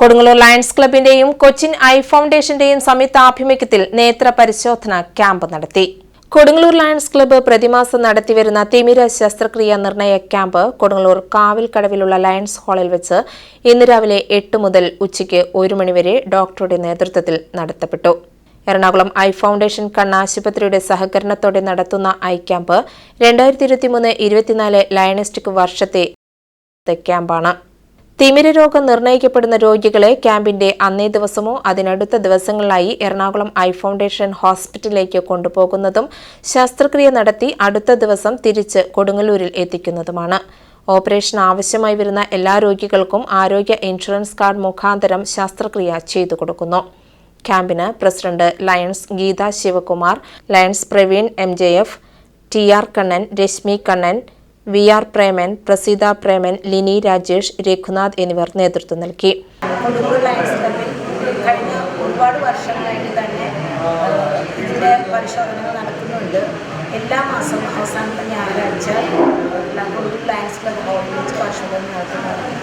Kodungallur lions ക്ലബിന്റെയും Cochin eye ഫൗണ്ടേഷന്റെയും സംയുക്ത ആഭിമുഖ്യത്തിൽ നേത്ര പരിശോധന ക്യാമ്പ് നടത്തി. കൊടുങ്ങല്ലൂർ ലയൺസ് ക്ലബ്ബ് പ്രതിമാസം നടത്തിവരുന്ന തിമിര ശസ്ത്രക്രിയ നിർണയ ക്യാമ്പ് കൊടുങ്ങല്ലൂർ കാവിൽക്കടവിലുള്ള ലയൺസ് ഹാളിൽ വെച്ച് ഇന്ന് രാവിലെ എട്ട് മുതൽ ഉച്ചയ്ക്ക് ഒരു മണിവരെ ഡോക്ടറുടെ നേതൃത്വത്തിൽ നടത്തപ്പെട്ടു. എറണാകുളം ഐ ഫൗണ്ടേഷൻ കണ്ണാശുപത്രിയുടെ സഹകരണത്തോടെ നടത്തുന്ന ഐ ക്യാമ്പ് രണ്ടായിരത്തി ഇരുപത്തിമൂന്ന് ഇരുപത്തിനാല് ലയണിസ്റ്റിക് വർഷത്തെ ക്യാമ്പാണ്. തിമിര രോഗം നിർണയിക്കപ്പെടുന്ന രോഗികളെ ക്യാമ്പിന്റെ അന്നേ ദിവസമോ അതിനടുത്ത ദിവസങ്ങളിലായി എറണാകുളം ഐ ഫൗണ്ടേഷൻ ഹോസ്പിറ്റലിലേക്ക് കൊണ്ടുപോകുന്നതും ശസ്ത്രക്രിയ നടത്തി അടുത്ത ദിവസം തിരിച്ച് കൊടുങ്ങല്ലൂരിൽ എത്തിക്കുന്നതുമാണ്. ഓപ്പറേഷൻ ആവശ്യമായി വരുന്ന എല്ലാ രോഗികൾക്കും ആരോഗ്യ ഇൻഷുറൻസ് കാർഡ് മുഖാന്തരം ശസ്ത്രക്രിയ ചെയ്തു കൊടുക്കുന്നു. ക്യാമ്പിന് president lions Geetha Sivakumar lions Praveen M J F T R Kannan Reshmi Kannan V R Preman Praseetha Preman Lini Rajesh Raghunath എന്നിവർ നേതൃത്വം നൽകി. ഒരുപാട് വർഷങ്ങളായിട്ട് തന്നെ ഇതിന്റെ പരിശോധനകൾ നടക്കുന്നുണ്ട്. എല്ലാ മാസവും അവസാനത്തെ ഞായറാഴ്ച കൊടുങ്ങൂർ ലയൺസ് ക്ലബ് ഹോളിൽ വെച്ച് പരിശോധന നടത്തുന്നതാണ്.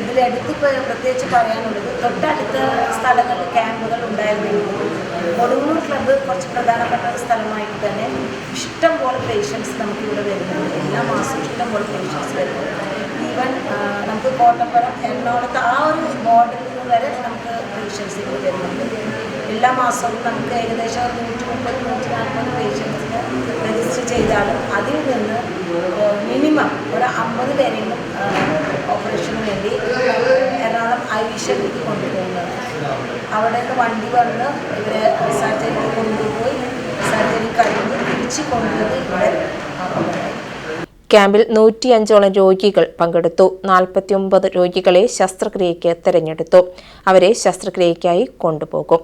ഇതിലെടുത്ത് പ്രത്യേകിച്ച് പറയാനുള്ളത് തൊട്ടടുത്ത സ്ഥലങ്ങളിൽ ക്യാമ്പുകൾ ഉണ്ടായിരുന്നെങ്കിലും കൊടുങ്ങൂർ ക്ലബ്ബ് കുറച്ച് പ്രധാനപ്പെട്ട ഒരു സ്ഥലമായിട്ട് തന്നെ ഇഷ്ടം പോലെ പേഷ്യൻസ് നമുക്കിവിടെ വരുന്നുണ്ട്. എല്ലാ മാസവും ഇഷ്ടം പോലെ പേഷ്യൻസ് വരുന്നുണ്ട് ഈവൻ നമുക്ക് കോട്ടപ്പുറം എറണാകുളത്ത് ആ ഒരു ബോർഡറിൽ നിന്ന് വരെ നമുക്ക് പേഷ്യൻസ് ഇവിടെ വരുന്നുണ്ട്. എല്ലാ മാസവും നമുക്ക് ഏകദേശം ഒരു നൂറ്റി മുപ്പത് നൂറ്റി നാൽപ്പത് പേഷ്യൻസിന് രജിസ്റ്റർ ചെയ്താലും അതിൽ നിന്ന് മിനിമം ഒരു അമ്പത് പേരെങ്കിലും ഓപ്പറേഷന് വേണ്ടി എറണാകുളം ഐ ഐവിഷനിലേക്ക് കൊണ്ടുപോകുന്നത് അവിടെ നിന്ന് വണ്ടി വന്ന് ഇവരെ സർജറിക്ക് കൊണ്ടുപോയി സർജറി കഴിഞ്ഞ് തിരിച്ച് കൊണ്ടുവന്ന് ഇവിടെ ക്യാമ്പിൽ ക്യാമ്പിൽ നൂറ്റിയഞ്ചോളം രോഗികൾ പങ്കെടുത്തു. നാൽപ്പത്തിയൊമ്പത് രോഗികളെ ശസ്ത്രക്രിയയ്ക്ക് തിരഞ്ഞെടുത്തു. അവരെ ശസ്ത്രക്രിയയ്ക്കായി കൊണ്ടുപോകും.